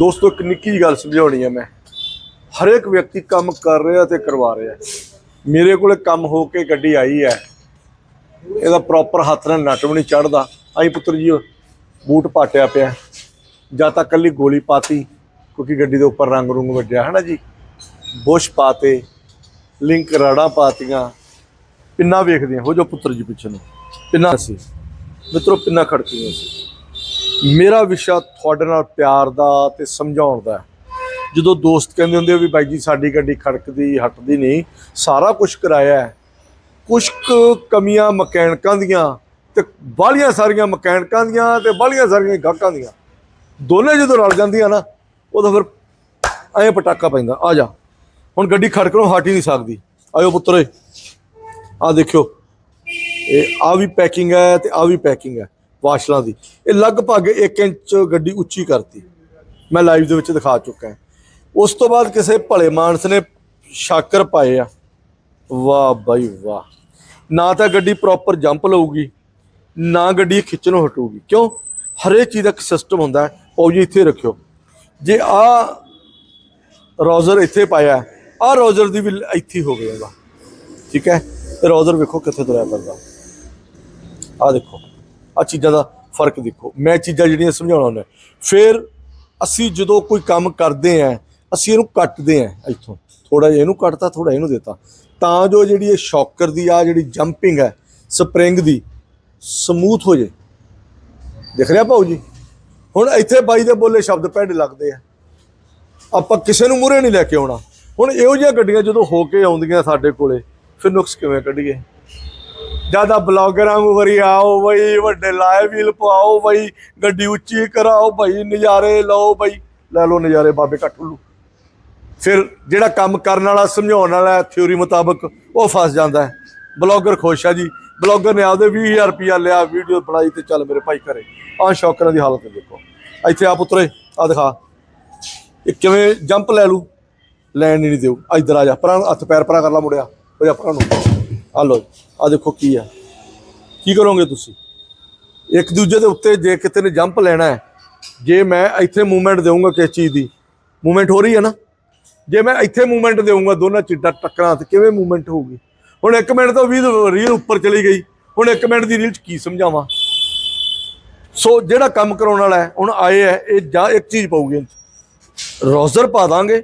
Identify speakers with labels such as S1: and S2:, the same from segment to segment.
S1: ਦੋਸਤੋ, ਇੱਕ ਨਿੱਕੀ ਜਿਹੀ ਗੱਲ ਸਮਝਾਉਣੀ ਹੈ ਮੈਂ। ਹਰੇਕ ਵਿਅਕਤੀ ਕੰਮ ਕਰ ਰਿਹਾ ਤੇ ਕਰਵਾ ਰਿਹਾ। ਮੇਰੇ ਕੋਲੇ ਕੰਮ ਹੋ ਕੇ ਗੱਡੀ ਆਈ ਹੈ। ਇਹਦਾ ਪ੍ਰੋਪਰ ਹੱਥ ਨਾਲ ਨਟ ਵੀ ਨਹੀਂ ਚੜਦਾ। ਆਈ ਪੁੱਤਰ ਜੀ, ਬੂਟ ਪਾਟਿਆ ਪਿਆ। ਜਾਂ ਤਾਂ ਕੱਲੀ ਗੋਲੀ ਪਾਤੀ, ਕਿਉਂਕਿ ਗੱਡੀ ਦੇ ਉੱਪਰ ਰੰਗ ਰੁੰਗ ਵੱਜਿਆ ਹੈ ਨਾ ਜੀ? ਬੁਸ਼ ਪਾਤੇ, ਲਿੰਕ ਰਾੜਾਂ ਪਾਤੀਆਂ। ਪਿੰਨਾ ਵੇਖਦੇ ਹੋ ਜੋ ਪੁੱਤਰ ਜੀ ਪਿੱਛੇ ਨੂੰ। ਪਿੰਨਾ ਸੀ। ਮਿੱਤਰੋ, ਪਿੰਨਾ ਖੜਕੀਆਂ ਸੀ। ਮੇਰਾ ਵਿਸ਼ਾ ਤੁਹਾਡੇ ਨਾਲ ਪਿਆਰ ਦਾ ਤੇ ਸਮਝਾਉਣ ਦਾ ਜਦੋਂ ਦੋਸਤ ਕਹਿੰਦੇ ਹੁੰਦੇ ਆ ਵੀ ਬਾਈ ਜੀ, ਸਾਡੀ ਗੱਡੀ ਖੜਕਦੀ, ਹਟਦੀ ਨਹੀਂ, ਸਾਰਾ ਕੁਝ ਕਰਾਇਆ ਹੈ। ਕੁਝ ਕੁ ਕਮੀਆਂ ਮਕੈਨਿਕਾਂ ਦੀਆਂ ਤੇ ਬਾਹਲੀਆਂ ਸਾਰੀਆਂ ਮਕੈਨਿਕਾਂ ਦੀਆਂ ਤੇ ਬਾਹਲੀਆਂ ਸਾਰੀਆਂ ਗਾਹਕਾਂ ਦੀਆਂ। ਦੋਨੇ ਜਦੋਂ ਰਲ ਜਾਂਦੀਆਂ ਨਾ, ਉਦੋਂ ਫਿਰ ਐਂ ਪਟਾਕਾ ਪੈਂਦਾ, ਆ ਜਾ, ਹੁਣ ਗੱਡੀ ਖੜਕਣੋਂ ਹਟ ਹੀ ਨਹੀਂ ਸਕਦੀ। ਆਇਓ ਪੁੱਤਰੇ ਆ ਦੇਖਿਓ, ਇਹ ਆ ਵੀ ਪੈਕਿੰਗ ਹੈ ਤੇ ਆ ਵੀ ਪੈਕਿੰਗ ਹੈ। ਵਾਸ਼ਲਾਂ ਦੀ। ਇਹ ਲਗਭਗ 1 ਇੰਚ ਗੱਡੀ ਉੱਚੀ ਕਰਤੀ। ਮੈਂ ਲਾਈਵ ਦੇ ਵਿੱਚ ਦਿਖਾ ਚੁੱਕਾ ਉਸ ਤੋਂ ਬਾਅਦ ਕਿਸੇ ਭਲੇ ਮਾਨਸ ਨੇ ਸ਼ਾਕਰ ਪਾਏ ਆ। ਵਾਹ ਬਾਈ ਵਾਹ। ਨਾ ਤਾਂ ਗੱਡੀ ਪ੍ਰੋਪਰ ਜੰਪ ਲਊਗੀ, ਨਾ ਗੱਡੀ ਖਿੱਚਣੋਂ ਹਟੂਗੀ। ਕਿਉਂ? ਹਰੇਕ ਚੀਜ਼ ਦਾ ਇੱਕ ਸਿਸਟਮ ਹੁੰਦਾ ਹੈ। ਉਹ ਜੀ, ਇੱਥੇ ਰੱਖਿਓ। ਜੇ ਆ ਰੋਜ਼ਰ ਇੱਥੇ ਪਾਇਆ ਆ ਰੋਜ਼ਰ ਦੀ ਵੀ ਇੱਥੇ ਹੋ ਹੋਵੇ ਉਹਦਾ ਠੀਕ ਹੈ? ਤੇ ਰੋਜ਼ਰ ਵੇਖੋ ਕਿੱਥੇ ਤੁਰਿਆ ਫਿਰਦਾ। ਆ ਦੇਖੋ। ਆ ਚੀਜ਼ਾਂ ਦਾ ਫ਼ਰਕ ਦੇਖੋ। ਮੈਂ ਚੀਜ਼ਾਂ ਜਿਹੜੀਆਂ ਸਮਝਾਉਣਾ ਹੁੰਦਾ। ਫਿਰ ਅਸੀਂ ਜਦੋਂ ਕੋਈ ਕੰਮ ਕਰਦੇ ਆਂ, ਅਸੀਂ ਇਹਨੂੰ ਕੱਟਦੇ ਆਂ ਇੱਥੋਂ। ਥੋੜਾ ਜਿਹਾ ਇਹਨੂੰ ਕੱਟਤਾ ਥੋੜਾ ਇਹਨੂੰ ਦਿੱਤਾ। ਤਾਂ ਜੋ ਜਿਹੜੀ ਇਹ ਸ਼ੌਕਰ ਦੀ ਆ, ਜਿਹੜੀ ਜੰਪਿੰਗ ਹੈ ਸਪਰਿੰਗ ਦੀ ਸਮੂਥ ਹੋ ਜੇ। ਦਿਖ ਰਿਹਾ ਭਾਊ ਜੀ? ਹੁਣ ਇੱਥੇ ਬਾਈ ਦੇ ਬੋਲੇ ਸ਼ਬਦ ਪੈਂਡ ਲੱਗਦੇ ਆ। ਆਪਾਂ ਕਿਸੇ ਨੂੰ ਮੂਰੇ ਨਹੀਂ ਲੈ ਕੇ ਆਉਣਾ। ਹੁਣ ਇਹੋ ਜਿਹੀਆਂ ਗੱਡੀਆਂ ਜਦੋਂ ਹੋ ਕੇ ਆਉਂਦੀਆਂ ਸਾਡੇ ਕੋਲੇ, ਫਿਰ ਨੁਕਸ ਕਿਵੇਂ ਕੱਢੀਏ? ਜ਼ਿਆਦਾ ਬਲੌਗਰਾਂ ਨੂੰ ਵਰੀ ਆਓ ਬਈ, ਵੱਡੇ ਲਾਏ ਵੀਲ ਪਵਾਓ ਬਈ, ਗੱਡੀ ਉੱਚੀ ਕਰਾਓ ਬਈ, ਨਜ਼ਾਰੇ ਲਓ ਬਈ। ਲੈ ਲਓ ਨਜ਼ਾਰੇ ਬਾਬੇ ਕੱਟੂ ਫਿਰ ਜਿਹੜਾ ਕੰਮ ਕਰਨ ਵਾਲਾ, ਸਮਝਾਉਣ ਵਾਲਾ ਥਿਉਰੀ ਮੁਤਾਬਕ ਉਹ ਫਸ ਜਾਂਦਾ ਹੈ। ਬਲੌਗਰ ਖੁਸ਼ ਆ ਜੀ। ਬਲੌਗਰ ਨੇ ਆਪਦੇ 20000 ਰੁਪਿਆ ਲਿਆ, ਵੀਡੀਓ ਬਣਾਈ ਤੇ ਚੱਲ ਮੇਰੇ ਭਾਈ ਘਰੇ। ਆ ਸ਼ੌਕਰਾਂ ਦੀ ਹਾਲਤ ਦੇਖੋ। ਇੱਥੇ ਆ ਪੁੱਤਰੇ ਆ ਦਿਖਾ। ਇਹ ਕਿਵੇਂ ਜੰਪ ਲੈ ਲੂ ਲੈਣ ਹੀ ਨਹੀਂ ਦਿਓ। ਇੱਧਰ ਆ ਜਾ। ਪਰਾਂ ਹੱਥ ਪੈਰ ਪਰਾਂ ਕਰ ਲਾ ਮੁੜਿਆ ਹੋ ਜਾ ਪਰਾਂ ਨੂੰ। ਆ ਲੋ ਆ ਦੇਖੋ ਕੀ ਆ। ਕੀ ਕਰੋਗੇ ਤੁਸੀਂ? ਇੱਕ ਦੂਜੇ ਦੇ ਉੱਤੇ ਜੇ ਕਿਤੇ ਨੇ ਜੰਪ ਲੈਣਾ ਹੈ, ਜੇ ਮੈਂ ਇੱਥੇ ਮੂਵਮੈਂਟ ਦੇਵਾਂਗਾ ਕਿਸ ਚੀਜ਼ ਦੀ? ਮੂਵਮੈਂਟ ਹੋ ਰਹੀ ਹੈ ਨਾ? ਜੇ ਮੈਂ ਇੱਥੇ ਮੂਵਮੈਂਟ ਦੇਵਾਂਗਾ ਦੋਨਾਂ ਚਿੱਟਾ ਟੱਕਰਾਂ ਤੇ ਕਿਵੇਂ ਮੂਵਮੈਂਟ ਹੋਊਗੀ? ਹੁਣ 1 ਮਿੰਟ ਤੋਂ 20 ਰੀਲ ਉੱਪਰ ਚਲੀ ਗਈ, ਹੁਣ 1 ਮਿੰਟ ਦੀ ਰੀਲ ਚ ਕੀ ਸਮਝਾਵਾਂ? ਸੋ ਜਿਹੜਾ ਕੰਮ ਕਰਾਉਣ ਵਾਲਾ ਹੈ, ਹੁਣ ਆਏ ਹੈ, ਇਹ ਜਾਂ ਇੱਕ ਚੀਜ਼ ਪਾਉਗੀ ਰੋਜ਼ਰ ਪਾ ਦਾਂਗੇ,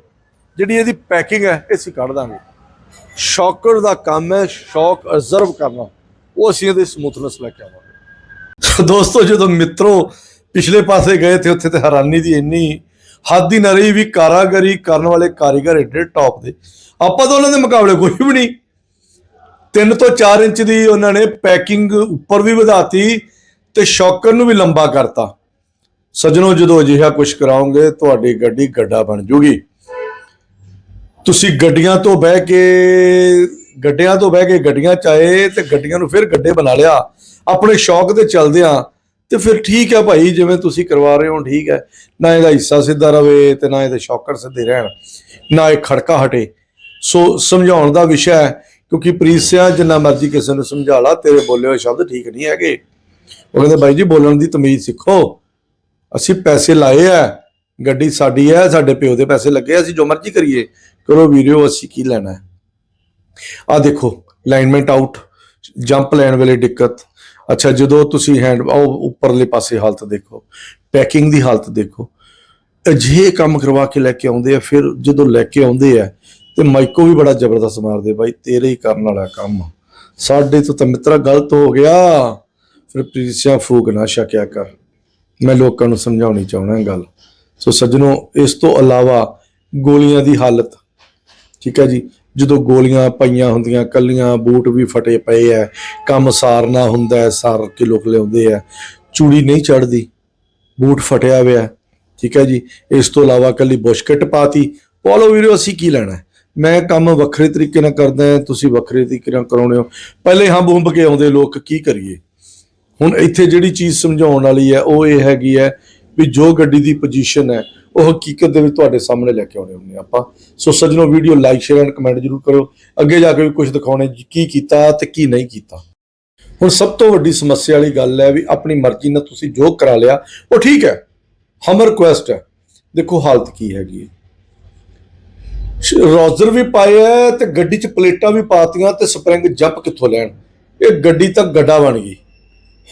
S1: ਜਿਹੜੀ ਇਹਦੀ ਪੈਕਿੰਗ ਹੈ, ਇਹ ਅਸੀਂ ਕੱਢ ਦਾਂਗੇ। ਸ਼ੌਕਰ ਦਾ ਕੰਮ ਹੈ, ਸ਼ੌਕ ਅਜ਼ਰਵ ਕਰਨਾ। ਉਹ ਅਸੀਂ ਇਹਦੇ ਸਮੂਥਨੈਸ ਲੈ ਕੇ ਆਵਾਂਗੇ। ਦੋਸਤੋ, ਜਦੋਂ ਮਿੱਤਰੋ ਪਿਛਲੇ ਪਾਸੇ ਗਏ ਤੇ ਉੱਥੇ ਤੇ ਹੈਰਾਨੀ ਦੀ ਇੰਨੀ ਹੱਦ ਹੀ ਨਾ ਰਹੀ ਵੀ ਕਾਰਾਗਰੀ ਕਰਨ ਵਾਲੇ ਕਾਰੀਗਰ ਏਡੇ ਟੌਪ ਦੇ। ਆਪਾਂ ਤਾਂ ਉਹਨਾਂ ਦੇ ਮੁਕਾਬਲੇ ਕੋਈ ਵੀ ਨਹੀਂ। 3 ਤੋਂ 4 ਇੰਚ ਦੀ ਉਹਨਾਂ ਨੇ ਪੈਕਿੰਗ ਉੱਪਰ ਵੀ ਵਧਾਤੀ ਤੇ ਸ਼ੌਕਰ ਨੂੰ ਵੀ ਲੰਬਾ ਕਰਤਾ। ਸਜਣੋ, ਜਦੋਂ ਅਜਿਹਾ ਕੁਝ ਕਰਾਓਗੇ, ਤੁਹਾਡੀ ਗੱਡੀ ਗੱਡਾ ਬਣ ਜੂਗੀ। ਤੁਸੀਂ ਗੱਡੀਆਂ ਤੋਂ ਬਹਿ ਕੇ, ਗੱਡਿਆਂ ਤੋਂ ਬਹਿ ਕੇ ਗੱਡੀਆਂ ਚਾਏ ਤੇ ਗੱਡੀਆਂ ਨੂੰ ਫਿਰ ਗੱਡੇ ਬਣਾ ਲਿਆ। ਆਪਣੇ ਸ਼ੌਕ ਤੇ ਚੱਲਦਿਆਂ ਆ ਤੇ ਫਿਰ ਠੀਕ ਹੈ ਭਾਈ, ਜਿਵੇਂ ਤੁਸੀਂ ਕਰਵਾ ਰਹੇ ਹੋ, ਠੀਕ ਹੈ। ਨਾ ਇਹਦਾ ਹਿੱਸਾ ਸਿੱਧਾ ਰਵੇ ਤੇ ਨਾ ਇਹਦੇ ਸ਼ੌਕਰ ਸਿੱਧੇ ਰਹਿਣ, ਨਾ ਇਹ ਖੜਕਾ ਹਟੇ। ਸੋ ਸਮਝਾਉਣ ਦਾ ਵਿਸ਼ਾ ਹੈ, ਕਿਉਂਕਿ ਪ੍ਰੀਸਿਆ ਜਿੰਨਾ ਮਰਜ਼ੀ ਕਿਸੇ ਨੂੰ ਸਮਝਾ ਲਾ, ਤੇਰੇ ਬੋਲੇ ਹੋਏ ਸ਼ਬਦ ਠੀਕ ਨਹੀਂ ਹੈਗੇ। ਉਹ ਕਹਿੰਦੇ, ਬਾਈ ਜੀ, ਬੋਲਣ ਦੀ ਤਮੀਜ਼ ਸਿੱਖੋ। ਅਸੀਂ ਪੈਸੇ ਲਾਏ ਆ, ਗੱਡੀ ਸਾਡੀ ਹੈ, ਸਾਡੇ ਪਿਓ ਦੇ ਪੈਸੇ ਲੱਗੇ ਅਸੀਂ ਜੋ ਮਰਜ਼ੀ ਕਰੀਏ। ਕਰੋ ਵੀਡੀਓ ਅਸੀਂ ਕੀ ਲੈਣਾ ਹੈ? ਆ ਦੇਖੋ ਲਾਈਨਮੈਂਟ ਆਊਟ ਜੰਪ ਲੈਣ ਵੇਲੇ ਦਿੱਕਤ। ਅੱਛਾ, ਜਦੋਂ ਤੁਸੀਂ ਹੈਂਡ ਉਹ ਉੱਪਰਲੇ ਪਾਸੇ ਹਾਲਤ ਦੇਖੋ ਪੈਕਿੰਗ ਦੀ ਹਾਲਤ ਦੇਖੋ। ਅਜਿਹੇ ਕੰਮ ਕਰਵਾ ਕੇ ਲੈ ਕੇ ਆਉਂਦੇ ਆ, ਫਿਰ ਜਦੋਂ ਲੈ ਕੇ ਆਉਂਦੇ ਆ, ਤੇ ਮਾਈਕੋ ਵੀ ਬੜਾ ਜ਼ਬਰਦਸਤ ਮਾਰਦੇ ਬਾਈ, ਤੇਰੇ ਹੀ ਕਰਨ ਵਾਲਾ ਕੰਮ ਸਾਡੇ ਤੋਂ ਤਾਂ ਮਿੱਤਰਾ ਗਲਤ ਹੋ ਗਿਆ। ਫਿਰ ਪ੍ਰੀਸਿਆ ਫੂਕ ਨਾ ਛਕਿਆ ਕਰ। ਮੈਂ ਲੋਕਾਂ ਨੂੰ ਸਮਝਾਉਣੀ ਚਾਹਣਾ ਗੱਲ। ਸੋ ਸੱਜਣੋ, ਇਸ ਤੋਂ ਇਲਾਵਾ ਗੋਲੀਆਂ ਦੀ ਹਾਲਤ ਠੀਕ ਹੈ ਜੀ? ਜਦੋਂ ਗੋਲੀਆਂ ਪਈਆਂ ਹੁੰਦੀਆਂ, ਕੱਲੀਆਂ ਬੂਟ ਵੀ ਫਟੇ ਪਏ ਐ, ਕੰਮ ਸਾਰਨਾ ਹੁੰਦਾ ਹੈ ਸਾਰ ਕੇ ਲੋਕ ਲਿਆਉਂਦੇ ਆ ਚੂੜੀ ਨਹੀਂ ਚੜਦੀ, ਬੂਟ ਫਟਿਆ ਹੋਇਆ ਠੀਕ ਹੈ ਜੀ? ਇਸ ਤੋਂ ਇਲਾਵਾ ਕੱਲੀ ਬੁਸ਼ਕਟ ਪਾਤੀ। ਪੋਲੋ ਵੀਰੋ, ਅਸੀਂ ਕੀ ਲੈਣਾ ਮੈਂ ਕੰਮ ਵੱਖਰੇ ਤਰੀਕੇ ਨਾਲ ਕਰਦਾ ਹਾਂ ਤੁਸੀਂ ਵੱਖਰੇ ਤਰੀਕੇ ਨਾਲ ਕਰਾਉਣੇ ਹੋ। ਪਹਿਲੇ ਹਾਂ ਬੰਬ ਕੇ ਆਉਂਦੇ ਲੋਕ, ਕੀ ਕਰੀਏ? ਹੁਣ ਇੱਥੇ ਜਿਹੜੀ ਚੀਜ਼ ਸਮਝਾਉਣ ਵਾਲੀ ਹੈ ਉਹ ਇਹ ਹੈਗੀ ਹੈ ਵੀ ਜੋ ਗੱਡੀ ਦੀ ਪੋਜੀਸ਼ਨ ਹੈ, ਉਹ ਹਕੀਕਤ ਦੇ ਵਿੱਚ ਤੁਹਾਡੇ ਸਾਹਮਣੇ ਲੈ ਕੇ ਆਉਣੇ ਹੁੰਦੇ ਆਪਾਂ। ਸੋ ਸੱਜਣੋ, video like share and comment ਜਰੂਰ ਕਰੋ। ਅੱਗੇ ਜਾ ਕੇ ਵੀ ਕੁਝ ਦਿਖਾਉਣੇ ਕੀ ਕੀਤਾ ਤੇ ਕੀ ਨਹੀਂ ਕੀਤਾ। ਹੁਣ ਸਭ ਤੋਂ ਵੱਡੀ ਸਮੱਸਿਆ ਵਾਲੀ ਗੱਲ ਹੈ ਵੀ ਆਪਣੀ ਮਰਜ਼ੀ ਨਾਲ ਤੁਸੀਂ ਜੋ ਕਰਾ ਲਿਆ, ਉਹ ਠੀਕ ਹੈ। ਹਮ ਰਿਕੁਐਸਟ ਹੈ। ਦੇਖੋ ਹਾਲਤ ਕੀ ਹੈਗੀ ਹੈ। ਰੋਜ਼ਰ ਵੀ ਪਾਏ ਐ ਤੇ ਗੱਡੀ 'ਚ ਪਲੇਟਾਂ ਵੀ ਪਾਤੀਆਂ ਤੇ ਸਪਰਿੰਗ ਜੱਪ ਕਿੱਥੋਂ ਲੈਣ? ਇਹ ਗੱਡੀ ਤਾਂ ਗੱਡਾ ਬਣ ਗਈ।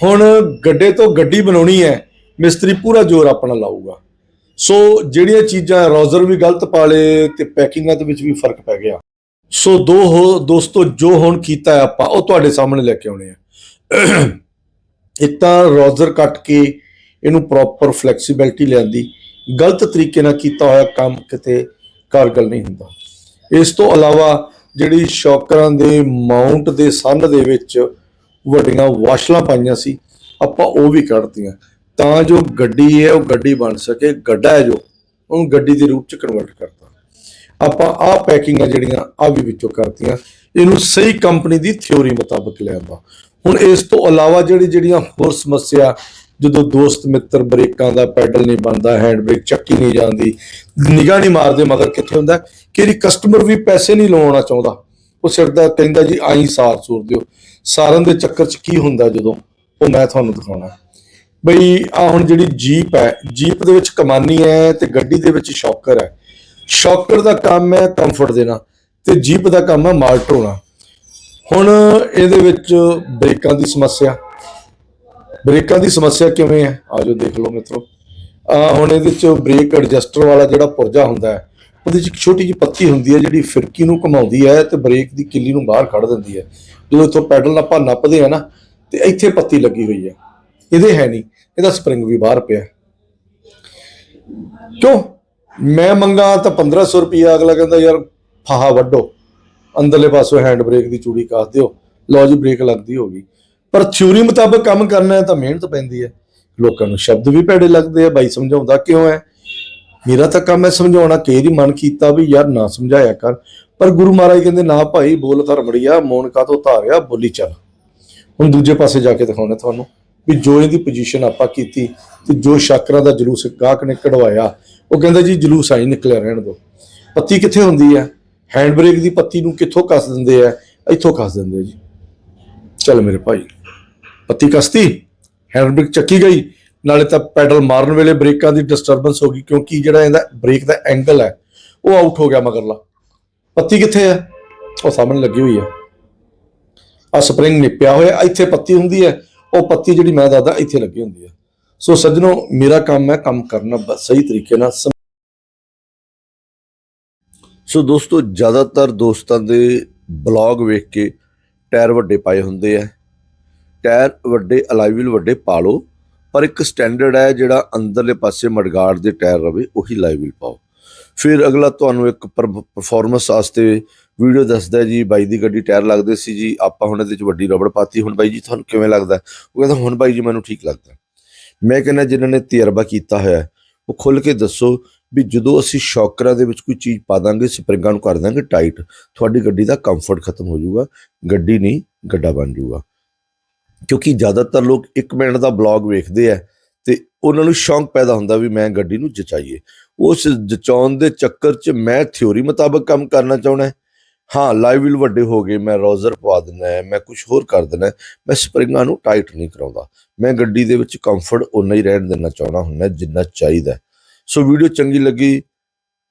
S1: ਹੁਣ ਗੱਡੇ ਤੋਂ ਗੱਡੀ ਬਣਾਉਣੀ ਹੈ ਮਿਸਤਰੀ ਪੂਰਾ ਜ਼ੋਰ ਆਪਣਾ ਲਾਊਗਾ। ਸੋ ਜਿਹੜੀਆਂ ਚੀਜ਼ਾਂ ਰੋਜ਼ਰ ਵੀ ਗਲਤ ਪਾ ਲਏ ਤੇ ਪੈਕਿੰਗਾਂ ਦੇ ਵਿੱਚ ਵੀ ਫ਼ਰਕ ਪੈ ਗਿਆ। ਸੋ ਦੋ ਹੋ, ਦੋਸਤੋ, ਜੋ ਹੁਣ ਕੀਤਾ ਹੈ ਆਪਾਂ, ਉਹ ਤੁਹਾਡੇ ਸਾਹਮਣੇ ਲੈ ਕੇ ਆਉਣੇ ਆ। ਇੱਕ ਤਾਂ ਰੋਜ਼ਰ ਕੱਟ ਕੇ ਇਹਨੂੰ ਪ੍ਰੋਪਰ ਫਲੈਕਸੀਬਿਲਟੀ ਲਿਆਂਦੀ। ਗਲਤ ਤਰੀਕੇ ਨਾਲ ਕੀਤਾ ਹੋਇਆ ਕੰਮ ਕਿਤੇ ਕਾਰਗਲ ਨਹੀਂ ਹੁੰਦਾ। ਇਸ ਤੋਂ ਇਲਾਵਾ ਜਿਹੜੀ ਸ਼ੌਕਰਾਂ ਦੇ ਮਾਊਂਟ ਦੇ ਸੰਨ ਦੇ ਵਿੱਚ ਵੱਡੀਆਂ ਵਾਸ਼ਲਾਂ ਪਾਈਆਂ ਸੀ, ਆਪਾਂ ਉਹ ਵੀ ਕੱਢਤੀਆਂ। ਤਾਂ ਜੋ ਗੱਡੀ ਹੈ, ਉਹ ਗੱਡੀ ਬਣ ਸਕੇ, ਗੱਡਾ ਹੈ ਜੋ, ਉਹਨੂੰ ਗੱਡੀ ਦੇ ਰੂਪ ਚ ਕਨਵਰਟ ਕਰਤਾ। ਆਪਾਂ ਆਹ ਪੈਕਿੰਗਾਂ ਜਿਹੜੀਆਂ ਆ ਵੀ ਵਿੱਚੋਂ ਕਰਤੀਆਂ, ਇਹਨੂੰ ਸਹੀ ਕੰਪਨੀ ਦੀ ਥਿਉਰੀ ਮੁਤਾਬਕ ਲਿਆਂਦਾ ਹੁਣ ਇਸ ਤੋਂ ਇਲਾਵਾ ਜਿਹੜੀ ਜਿਹੜੀਆਂ ਹੋਰ ਸਮੱਸਿਆ, ਜਦੋਂ ਦੋਸਤ, ਮਿੱਤਰ ਬ੍ਰੇਕਾਂ ਦਾ ਪੈਡਲ ਨਹੀਂ ਬਣਦਾ, ਹੈਂਡ ਬ੍ਰੇਕ ਚੱਕੀ ਨਹੀਂ ਜਾਂਦੀ, ਨਿਗਾਹ ਨਹੀਂ ਮਾਰਦੇ, ਮਗਰ ਕਿੱਥੇ ਹੁੰਦਾ? ਕਿ ਇਹਦੀ ਕਸਟਮਰ ਵੀ ਪੈਸੇ ਨਹੀਂ ਲਵਾਉਣਾ ਚਾਹੁੰਦਾ। ਉਹ ਸਿਰਦਾ ਕਹਿੰਦਾ ਜੀ, ਆਈ ਸਾਰ ਸੂਰ ਦਿਓ। ਸਾਰਨ ਦੇ ਚੱਕਰ 'ਚ ਕੀ ਹੁੰਦਾ ਜਦੋਂ? ਉਹ ਮੈਂ ਤੁਹਾਨੂੰ ਦਿਖਾਉਣਾ। ਬਈ ਆ ਹੁਣ ਜਿਹੜੀ ਜੀਪ ਹੈ, ਜੀਪ ਦੇ ਵਿੱਚ ਕਮਾਨੀ ਹੈ ਤੇ ਗੱਡੀ ਦੇ ਵਿੱਚ ਸ਼ੌਕਰ ਹੈ। ਸ਼ੌਕਰ ਦਾ ਕੰਮ ਹੈ ਕੰਫਰਟ ਦੇਣਾ ਤੇ ਜੀਪ ਦਾ ਕੰਮ ਹੈ ਮਾਲ ਢੋਣਾ। ਹੁਣ ਇਹਦੇ ਵਿੱਚ ਬ੍ਰੇਕਾਂ ਦੀ ਸਮੱਸਿਆ। ਬ੍ਰੇਕਾਂ ਦੀ ਸਮੱਸਿਆ ਕਿਵੇਂ ਹੈ? ਆਜੋ ਦੇਖ ਲਓ ਮਿੱਤਰੋ। ਆ ਹੁਣ ਇਹਦੇ ਚ ਬ੍ਰੇਕ ਐਡਜਸਟਰ ਵਾਲਾ ਜਿਹੜਾ ਪੁਰਜਾ ਹੁੰਦਾ ਹੈ, ਉਹਦੇ ਚ ਇੱਕ ਛੋਟੀ ਜਿਹੀ ਪੱਤੀ ਹੁੰਦੀ ਹੈ ਜਿਹੜੀ ਫਿਰਕੀ ਨੂੰ ਘੁਮਾਉਂਦੀ ਹੈ ਤੇ ਬ੍ਰੇਕ ਦੀ ਕਿੱਲੀ ਨੂੰ ਬਾਹਰ ਕੱਢ ਦਿੰਦੀ ਹੈ। ਜਦੋਂ ਇੱਥੋਂ ਪੈਡਲ ਆਪਾਂ ਨੱਪਦੇ ਆ ਨਾ, ਤੇ ਇੱਥੇ ਪੱਤੀ ਲੱਗੀ ਹੋਈ ਹੈ। ਇਹਦੇ ਹੈ ਨਹੀਂ। ਇਹਦਾ ਸਪਰਿੰਗ ਵੀ ਬਾਹਰ ਪਿਆ। ਕਿਉਂ? ਮੈਂ ਮੰਗਾ ਤਾਂ 1500 ਰੁਪਿਆ ਅਗਲਾ ਕਹਿੰਦਾ, ਯਾਰ, ਫਾਹਾ ਵੱਡੋ ਅੰਦਰਲੇ ਪਾਸੋਂ ਹੈਂਡ ਬ੍ਰੇਕ ਦੀ ਚੂੜੀ ਕਾਸ ਦਿਓ। ਲਓ ਜੀ ਬ੍ਰੇਕ ਲੱਗਦੀ ਹੋਗੀ ਪਰ ਥਿਊਰੀ ਮੁਤਾਬਕ ਕੰਮ ਕਰਨਾ ਹੈ ਤਾਂ ਮਿਹਨਤ ਪੈਂਦੀ ਹੈ। ਲੋਕਾਂ ਨੂੰ ਸ਼ਬਦ ਵੀ ਭੈੜੇ ਲੱਗਦੇ ਆ, ਬਾਈ ਸਮਝਾਉਂਦਾ ਕਿਉਂ ਹੈ? ਮੇਰਾ ਤਾਂ ਕੰਮ ਹੈ ਸਮਝਾਉਣਾ, ਕਿ ਮਨ ਕੀਤਾ ਵੀ, ਯਾਰ, ਨਾ ਸਮਝਾਇਆ ਕਰ। ਪਰ ਗੁਰੂ ਮਹਾਰਾਜ ਕਹਿੰਦੇ, ਨਾ ਭਾਈ, ਬੋਲ ਧਰਮੜੀਆ, ਮੌਨ ਕਾ ਤੋਂ ਧਾਰਿਆ, ਬੋਲੀ ਚੱਲ। ਹੁਣ ਦੂਜੇ ਪਾਸੇ ਜਾ ਕੇ ਦਿਖਾਉਣਾ ਤੁਹਾਨੂੰ। ਵੀ ਜੋ ਇਹਦੀ ਪੋਜੀਸ਼ਨ ਆਪਾਂ ਕੀਤੀ ਤੇ ਜੋ ਸ਼ਾਕਰਾਂ ਦਾ ਜਲੂਸ ਗਾਹਕ ਨੇ ਕਢਵਾਇਆ, ਉਹ ਕਹਿੰਦਾ ਜੀ ਜਲੂਸ ਆਈ ਨਿਕਲਿਆ ਰਹਿਣ ਦੋ ਪੱਤੀ ਕਿੱਥੇ ਹੁੰਦੀ ਹੈ? ਹੈਂਡ ਬ੍ਰੇਕ ਦੀ ਪੱਤੀ ਨੂੰ ਕਿੱਥੋਂ ਕੱਸ ਦਿੰਦੇ ਆ? ਇੱਥੋਂ ਕੱਸ ਦਿੰਦੇ ਜੀ। ਚੱਲ ਮੇਰੇ ਭਾਈ, ਪੱਤੀ ਕੱਸਤੀ ਹੈਂਡ ਬ੍ਰੇਕ ਚੱਕੀ ਗਈ, ਨਾਲੇ ਤਾਂ ਪੈਡਲ ਮਾਰਨ ਵੇਲੇ ਬ੍ਰੇਕਾਂ ਦੀ ਡਿਸਟਰਬੈਂਸ ਹੋ ਗਈ, ਕਿਉਂਕਿ ਜਿਹੜਾ ਇਹਦਾ ਬ੍ਰੇਕ ਦਾ ਐਂਗਲ ਹੈ, ਉਹ ਆਊਟ ਹੋ ਗਿਆ ਮਗਰਲਾ। ਪੱਤੀ ਕਿੱਥੇ ਹੈ? ਉਹ ਸਾਹਮਣੇ ਲੱਗੀ ਹੋਈ ਹੈ। ਆ ਸਪਰਿੰਗ ਨਿਪਿਆ ਹੋਇਆ, ਇੱਥੇ ਪੱਤੀ ਹੁੰਦੀ ਹੈ। ਉਹ ਪੱਤੀ ਜਿਹੜੀ ਮੈਂ ਦੱਸਦਾ, ਇੱਥੇ ਲੱਗੀ ਹੁੰਦੀ ਹੈ ਸੋ ਸੱਜਣੋ, ਮੇਰਾ ਕੰਮ ਹੈ ਕੰਮ ਕਰਨਾ ਬਸ ਸਹੀ ਤਰੀਕੇ ਨਾਲ ਸੋ ਦੋਸਤੋ, ਜ਼ਿਆਦਾਤਰ ਦੋਸਤਾਂ ਦੇ ਬਲੌਗ ਵੇਖ ਕੇ ਟਾਇਰ ਵੱਡੇ ਪਾਏ ਹੁੰਦੇ ਆ। ਟਾਇਰ ਵੱਡੇ, ਅਲਾਈਵਲ ਵੱਡੇ ਪਾ ਲਓ ਪਰ ਇੱਕ ਸਟੈਂਡਰਡ ਹੈ ਜਿਹੜਾ ਅੰਦਰਲੇ ਪਾਸੇ ਮੜਗਾੜ ਦੇ ਟਾਇਰ ਰਵੇ, ਉਹੀ ਲਾਈਵਲ ਪਾਓ। ਫਿਰ ਅਗਲਾ ਤੁਹਾਨੂੰ ਇੱਕ ਪਰਫਾਰਮੈਂਸ ਵਾਸਤੇ ਵੀਡੀਓ ਦੱਸਦਾ ਜੀ, ਬਾਈ ਦੀ ਗੱਡੀ ਟਾਇਰ ਲੱਗਦੇ ਸੀ ਜੀ, ਆਪਾਂ ਹੁਣ ਇਹਦੇ ਚ ਵੱਡੀ ਰਬੜ ਪਾਤੀ, ਹੁਣ ਬਾਈ ਜੀ ਤੁਹਾਨੂੰ ਕਿਵੇਂ ਲੱਗਦਾ? ਉਹ ਕਹਿੰਦਾ, ਹੁਣ ਬਾਈ ਜੀ ਮੈਨੂੰ ਠੀਕ ਲੱਗਦਾ। ਮੈਂ ਕਹਿੰਦਾ, ਜਿਨ੍ਹਾਂ ਨੇ ਤਜਰਬਾ ਕੀਤਾ ਹੋਇਆ, ਉਹ ਖੁੱਲ ਕੇ ਦੱਸੋ ਵੀ ਜਦੋਂ ਅਸੀਂ ਸ਼ੌਕਰਾਂ ਦੇ ਵਿੱਚ ਕੋਈ ਚੀਜ਼ ਪਾ ਦਾਂਗੇ, ਸਪਰਿੰਗਾਂ ਨੂੰ ਕਰ ਦਾਂਗੇ ਟਾਈਟ, ਤੁਹਾਡੀ ਗੱਡੀ ਦਾ ਕੰਫਰਟ ਖਤਮ ਹੋ ਜਾਊਗਾ, ਗੱਡੀ ਨਹੀਂ, ਗੱਡਾ ਬਣ ਜਾਊਗਾ। ਕਿਉਂਕਿ ਜ਼ਿਆਦਾਤਰ ਲੋਕ 1 ਮਿੰਟ ਦਾ ਬਲੌਗ ਵੇਖਦੇ ਆ ਤੇ ਉਹਨਾਂ ਨੂੰ ਸ਼ੌਂਕ ਪੈਦਾ ਹੁੰਦਾ ਵੀ ਮੈਂ ਗੱਡੀ ਨੂੰ ਜਚਾਈਏ। ਉਸ ਜਚਾਉਣ ਦੇ ਚੱਕਰ 'ਚ ਮੈਂ ਥਿਉਰੀ ਮੁਤਾਬਕ ਕੰਮ ਕਰਨਾ ਚਾਹੁੰਦਾ। ਹਾਂ ਲਾਈਵ ਵੱਡੇ ਹੋ ਗਏ ਮੈਂ ਰੋਜ਼ਰ ਪਵਾ ਦਿੰਦਾ ਮੈਂ ਕੁਝ ਹੋਰ ਕਰ ਦਿੰਦਾ ਮੈਂ ਸਪਰਿੰਗਾਂ ਨੂੰ ਟਾਈਟ ਨਹੀਂ ਕਰਾਉਂਦਾ। ਮੈਂ ਗੱਡੀ ਦੇ ਵਿੱਚ ਕੰਫਰਟ ਉਨਾ ਹੀ ਰਹਿਣ ਦੇਣਾ ਚਾਹੁੰਦਾ ਹੁੰਦਾ ਜਿੰਨਾ ਚਾਹੀਦਾ ਸੋ ਵੀਡੀਓ ਚੰਗੀ ਲੱਗੀ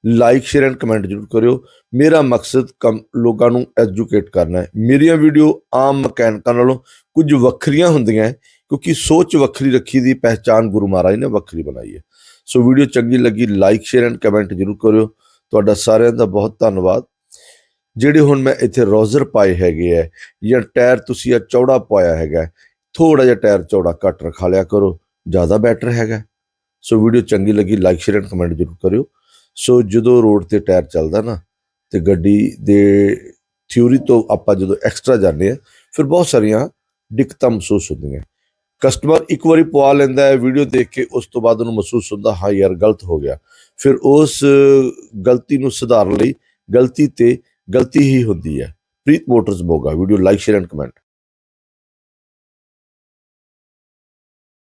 S1: ਲਾਈਕ ਸ਼ੇਅਰ ਐਂਡ ਕਮੈਂਟ ਜ਼ਰੂਰ ਕਰਿਓ। ਮੇਰਾ ਮਕਸਦ ਕੰਮ ਲੋਕਾਂ ਨੂੰ ਐਜੂਕੇਟ ਕਰਨਾ ਹੈ। ਮੇਰੀਆਂ ਵੀਡੀਓ ਆਮ ਮਕੈਨਿਕਾਂ ਨਾਲੋਂ ਕੁਝ ਵੱਖਰੀਆਂ ਹੁੰਦੀਆਂ ਹੈ, ਕਿਉਂਕਿ ਸੋਚ ਵੱਖਰੀ ਰੱਖੀ ਦੀ ਪਹਿਚਾਨ ਗੁਰੂ ਮਹਾਰਾਜ ਨੇ ਵੱਖਰੀ ਬਣਾਈ ਹੈ। ਸੋ ਵੀਡੀਓ ਚੰਗੀ ਲੱਗੀ ਲਾਈਕ ਸ਼ੇਅਰ ਐਂਡ ਕਮੈਂਟ ਜ਼ਰੂਰ ਕਰਿਓ। ਤੁਹਾਡਾ ਸਾਰਿਆਂ ਦਾ ਬਹੁਤ ਧੰਨਵਾਦ। ਜਿਹੜੇ ਹੁਣ ਮੈਂ ਇੱਥੇ ਰੋਜ਼ਰ ਪਾਏ ਹੈਗੇ ਆ ਜਾਂ ਟਾਇਰ ਤੁਸੀਂ ਆ ਚੌੜਾ ਪਾਇਆ ਹੈਗਾ ਥੋੜਾ ਜਿਹਾ ਟਾਇਰ ਚੌੜਾ ਘੱਟ ਰਖਾ ਲਿਆ ਕਰੋ, ਜ਼ਿਆਦਾ ਬੈਟਰ ਹੈਗਾ। ਸੋ ਵੀਡੀਓ ਚੰਗੀ ਲੱਗੀ ਲਾਈਕ ਸ਼ੇਅਰ ਐਂਡ ਕਮੈਂਟ ਜ਼ਰੂਰ ਕਰਿਓ। ਸੋ ਜਦੋਂ ਰੋਡ ਤੇ ਟਾਇਰ ਚੱਲਦਾ ਨਾ, ਤੇ ਗੱਡੀ ਦੇ ਥਿਊਰੀ ਤੋਂ ਆਪਾਂ ਜਦੋਂ ਐਕਸਟਰਾ ਜਾਂਦੇ ਆ, ਫਿਰ ਬਹੁਤ ਸਾਰੀਆਂ ਦਿੱਕਤਾਂ ਮਹਿਸੂਸ ਹੁੰਦੀਆਂ ਕਸਟਮਰ ਇੱਕ ਵਾਰੀ ਪਵਾ ਲੈਂਦਾ ਹੈ ਵੀਡੀਓ ਦੇਖ ਕੇ, ਉਸ ਤੋਂ ਬਾਅਦ ਉਹਨੂੰ ਮਹਿਸੂਸ ਹੁੰਦਾ, ਹਾਂ ਯਾਰ, ਗਲਤ ਹੋ ਗਿਆ। ਫਿਰ ਉਸ ਗਲਤੀ ਨੂੰ ਸੁਧਾਰਨ ਲਈ, ਗਲਤੀ ਤੇ ਗਲਤੀ ਹੀ ਹੁੰਦੀ ਹੈ। Preet motors Moga video like share and comment.